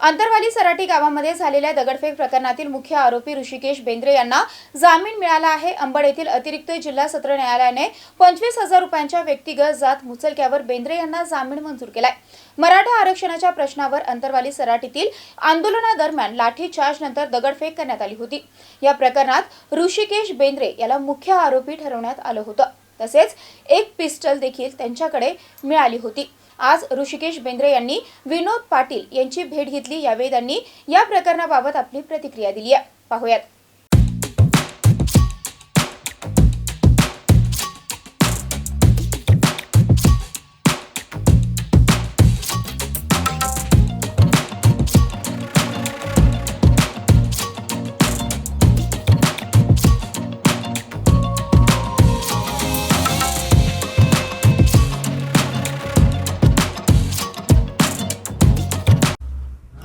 अंतरवाली सराटी गावामध्ये झालेल्या दगडफेक प्रकरणातील मुख्य आरोपी ऋषिकेश बेंद्रे यांना जामीन मिळाला आहे. अंबड येथील अतिरिक्त जिल्हा सत्र न्यायालयाने पंचवीस हजार रुपयांच्या व्यक्तिगत जात मुचलक्यावर बेंद्रे यांना जामीन मंजूर केलाय. मराठा आरक्षणाच्या प्रश्नावर अंतरवाली सराटीतील आंदोलनादरम्यान लाठीचार्ज नंतर दगडफेक करण्यात आली होती. या प्रकरणात ऋषिकेश बेंद्रे याला मुख्य आरोपी ठरवण्यात आलं होतं. तसेच एक पिस्टल देखील त्यांच्याकडे मिळाली होती. आज ऋषिकेश बेंद्रे यांनी विनोद पाटील यांची भेट घेतली. यावेळी त्यांनी या प्रकरणाबाबत आपली प्रतिक्रिया दिली आहे. पाहूयात.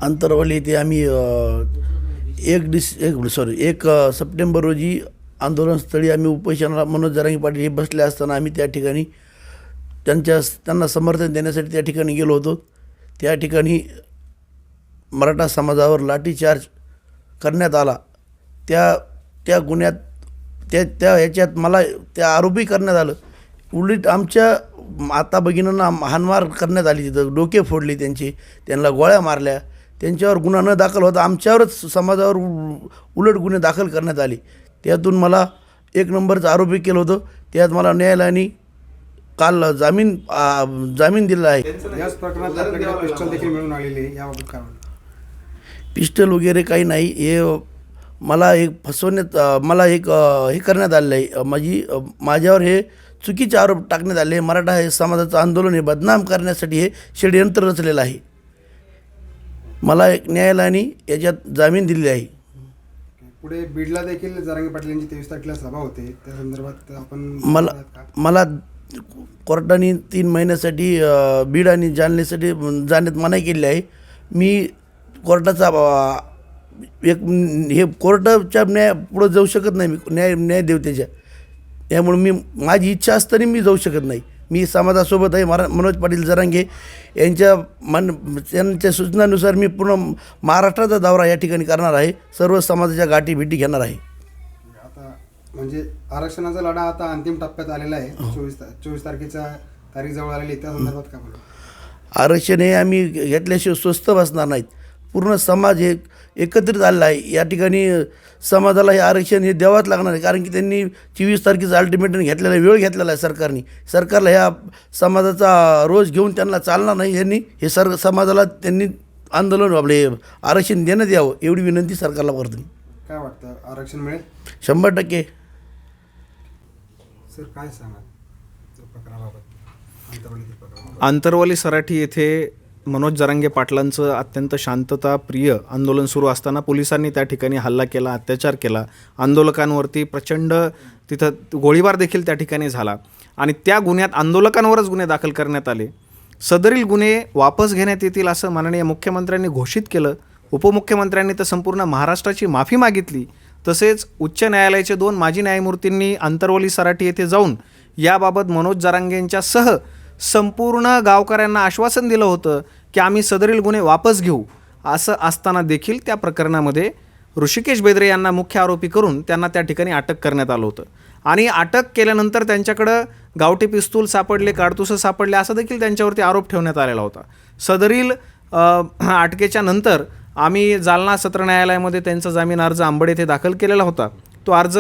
अंतरवली येथे आम्ही एक डिस एक सॉरी एक सप्टेंबर रोजी आंदोलनस्थळी आम्ही उपोषणाला मनोज जरांगी पाटील हे बसले असताना आम्ही त्या ठिकाणी त्यांच्या त्यांना समर्थन देण्यासाठी त्या ठिकाणी गेलो होतो. त्या ठिकाणी मराठा समाजावर लाठीचार्ज करण्यात आला. त्या त्या गुन्ह्यात त्या त्या ह्याच्यात मला त्या आरोपी करण्यात आलं. उलट आमच्या माता भगिनींना हानमार करण्यात आली. तिथं डोके फोडले त्यांचे. त्यांना गोळ्या मारल्या. त्यांच्यावर गुन्हा न दाखल होता आमच्यावरच समाजावर उ- उलट गुन्हे दाखल करण्यात आले. त्यातून मला एक नंबरचं आरोपी केलं होतं. त्यात मला न्यायालयाने काल जामीन जामीन दिला आहे. पिस्टल वगैरे काही नाही. हे मला एक फसवण्यात मला एक हे करण्यात आलेलं आहे. माझी माझ्यावर हे चुकीचे आरोप टाकण्यात आले मराठा हे समाजाचं आंदोलन हे बदनाम करण्यासाठी हे षडयंत्र रचलेलं आहे. मला एक न्यायालयाने याच्यात जामीन दिली आहे. पुढे बीडला देखील जरांगे पाटील यांची तेवीस तारखेला सभा होते. त्या संदर्भात आपण मला? मला कोर्टाने तीन महिन्यासाठी बीड आणि जालन्यासाठी जाण्यात मनाई केली आहे. मी कोर्टाचा एक हे कोर्टाच्या न्याय पुढं जाऊ शकत नाही मी. न्याय न्यायदेवतेच्या. त्यामुळे मी माझी इच्छा असताना मी जाऊ शकत नाही. मी समाजासोबत आहे मरा मनोज पाटील जरांगे यांच्या मन त्यांच्या सूचनानुसार मी पूर्ण महाराष्ट्राचा दौरा या ठिकाणी करणार आहे. सर्व समाजाच्या गाठी भेटी घेणार आहे. आता म्हणजे आरक्षणाचा लढा आता अंतिम टप्प्यात आलेला आहे. चोवीस ता- चोवीस तारखेचा तारीख जवळ आलेली त्या संदर्भात काय बोलू आरक्षण हे आम्ही घेतल्याशिवाय स्वस्त बसणार नाहीत. पूर्ण समाज हे एकत्रित आलेला आहे. या ठिकाणी समाजाला हे आरक्षण हे द्यावंच लागणार आहे. कारण की त्यांनी चोवीस तारखेचा अल्टिमेटम घेतलेला आहे वेळ घेतलेला आहे सरकारने. सरकारला ह्या समाजाचा रोज घेऊन त्यांना चालणार नाही यांनी हे सर समाजाला त्यांनी आंदोलन आपले आरक्षण देण्यात यावं एवढी विनंती सरकारला करतो मी. काय वाटतं? आरक्षण मिळेल? शंभर टक्के. सर काय प्रकरणाबाबत. आंतरवाली सराठी येथे मनोज जरांगे पाटलांचं अत्यंत शांतताप्रिय आंदोलन सुरू असताना पोलिसांनी त्या ठिकाणी हल्ला केला अत्याचार केला. आंदोलकांवरती प्रचंड तिथं गोळीबार देखील त्या ठिकाणी झाला आणि त्या गुन्ह्यात आंदोलकांवरच गुन्हे दाखल करण्यात आले. सदरील गुन्हे वापस घेण्यात येतील असं माननीय मुख्यमंत्र्यांनी घोषित केलं. उपमुख्यमंत्र्यांनी तर संपूर्ण महाराष्ट्राची माफी मागितली. तसेच उच्च न्यायालयाचे दोन माजी न्यायमूर्तींनी आंतरवली सराठी येथे जाऊन याबाबत मनोज जरांगेंच्या सह संपूर्ण गावकऱ्यांना आश्वासन दिलं होतं की आम्ही सदरील गुन्हे वापस घेऊ असं असताना देखील त्या प्रकरणामध्ये ऋषिकेश बेद्रे यांना मुख्य आरोपी करून त्यांना त्या ठिकाणी अटक करण्यात आलं होतं. आणि अटक केल्यानंतर त्यांच्याकडं गावठी पिस्तूल सापडले काडतुसं सापडले असा देखील त्यांच्यावरती आरोप ठेवण्यात आलेला होता. सदरील अटकेच्या नंतर आम्ही जालना सत्र न्यायालयामध्ये त्यांचा जामीन अर्ज आंबड येथे दाखल केलेला होता. तो अर्ज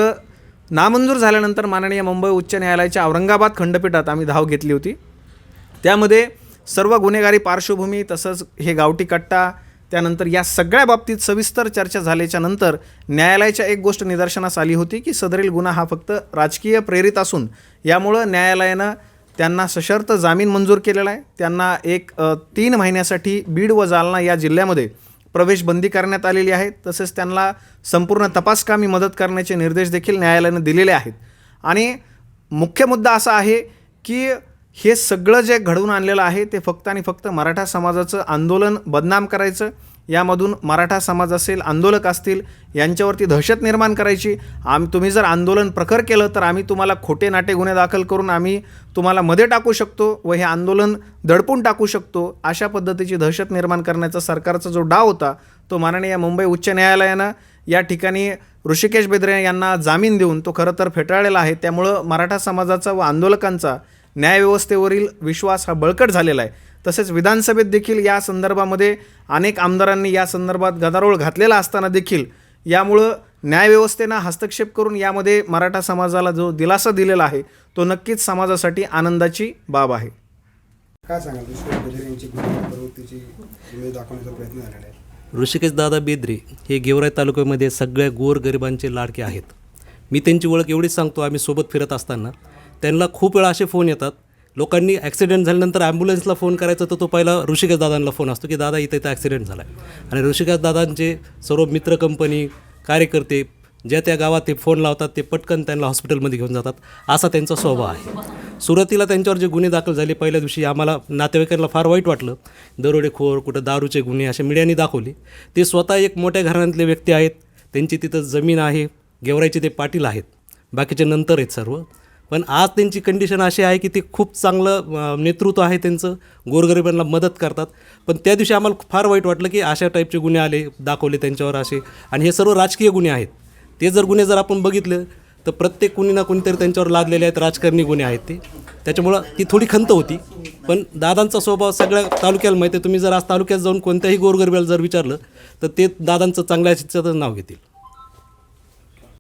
नामंजूर झाल्यानंतर माननीय मुंबई उच्च न्यायालयाच्या औरंगाबाद खंडपीठात आम्ही धाव घेतली होती. त्यामध्ये सर्व गुन्हेगारी पार्श्वभूमी तसंच हे गावठी कट्टा त्यानंतर या सगळ्या बाबतीत सविस्तर चर्चा झाल्याच्यानंतर न्यायालयाच्या एक गोष्ट निदर्शनास आली होती की सदरील गुन्हा हा फक्त राजकीय प्रेरित असून यामुळं न्यायालयानं त्यांना सशर्त जामीन मंजूर केलेला आहे. त्यांना एक तीन महिन्यासाठी बीड व जालना या जिल्ह्यामध्ये प्रवेश बंदी करण्यात आलेली आहे. तसेच त्यांना संपूर्ण तपासकामी मदत करण्याचे निर्देश देखील न्यायालयानं दिलेले आहेत. आणि मुख्य मुद्दा असा आहे की हे सगळं जे घडवून आणलेलं आहे ते फक्त आणि फक्त मराठा समाजाचं आंदोलन बदनाम करायचं. यामधून मराठा समाज असेल आंदोलक असतील यांच्यावरती दहशत निर्माण करायची. आम तुम्ही जर आंदोलन प्रखर केलं तर आम्ही तुम्हाला खोटे नाटे गुन्हे दाखल करून आम्ही तुम्हाला मध्ये टाकू शकतो व हे आंदोलन दडपून टाकू शकतो अशा पद्धतीची दहशत निर्माण करण्याचा सरकारचा जो डाव होता तो माननीय मुंबई उच्च न्यायालयानं या ठिकाणी ऋषिकेश बेद्रे यांना जामीन देऊन तो खरं तर फेटाळलेला आहे. त्यामुळं मराठा समाजाचा व आंदोलकांचा न्यायव्यवस्थेवरील विश्वास हा बळकट झालेला आहे. तसेच विधानसभेत देखील या संदर्भामध्ये अनेक आमदारांनी या संदर्भात गदारोळ घातलेला असताना देखील यामुळं न्यायव्यवस्थेनं हस्तक्षेप करून यामध्ये मराठा समाजाला जो दिलासा दिलेला आहे तो नक्कीच समाजासाठी आनंदाची बाब आहे. काय सांगाल? ऋषिकेश बेदरे यांची गुन्हेगार प्रवृत्तीची गुन्हे दाखवण्याचा प्रयत्न झालेला आहे. ऋषिकेश दादा बेद्रे हे गेवराई तालुक्यामध्ये सगळ्या गोरगरिबांचे लाडके आहेत. मी त्यांची ओळख एवढीच सांगतो आम्ही सोबत फिरत असताना त्यांना खूप वेळा असे फोन येतात. लोकांनी ॲक्सिडेंट झाल्यानंतर ॲम्ब्युलन्सला फोन करायचा तर तो पहिला ऋषिकेश दादांना फोन असतो की दादा इथे इथं ॲक्सिडेंट झाला आहे आणि ऋषिकेश दादांचे सर्व मित्र कंपनी कार्यकर्ते ज्या त्या गावात ते फोन लावतात ते पटकन त्यांना हॉस्पिटलमध्ये घेऊन जातात. असा त्यांचा स्वभाव आहे. सुरुवातीला त्यांच्यावर जे गुन्हे दाखल झाले पहिल्या दिवशी आम्हाला नातेवाईकांना फार वाईट वाटलं. दरोडेखोर कुठं दारूचे गुन्हे असे मीडियाने दाखवले. ते स्वतः एक मोठ्या घराण्यातले व्यक्ती आहेत. त्यांची तिथं जमीन आहे गेवराईचे ते पाटील आहेत. बाकीचे नंतर आहेत सर्व. पण आज त्यांची कंडिशन अशी आहे की ते खूप चांगलं नेतृत्व आहे त्यांचं. गोरगरिबांना मदत करतात. पण त्या दिवशी आम्हाला फार वाईट वाटलं की अशा टाईपचे गुन्हे आले दाखवले त्यांच्यावर असे. आणि हे सर्व राजकीय गुन्हे आहेत. ते जर गुन्हे जर आपण बघितले तर प्रत्येक कुणी ना कुणीतरी त्यांच्यावर लादलेले आहेत राजकारणी गुन्हे आहेत ते. त्याच्यामुळं ती थोडी खंत होती. पण दादांचा स्वभाव सगळ्या तालुक्याला माहिती आहे. तुम्ही जर आज तालुक्यात जाऊन कोणत्याही गोरगरब्याला जर विचारलं तर ते दादांचं चांगल्या शिक्षाचं नाव घेतील.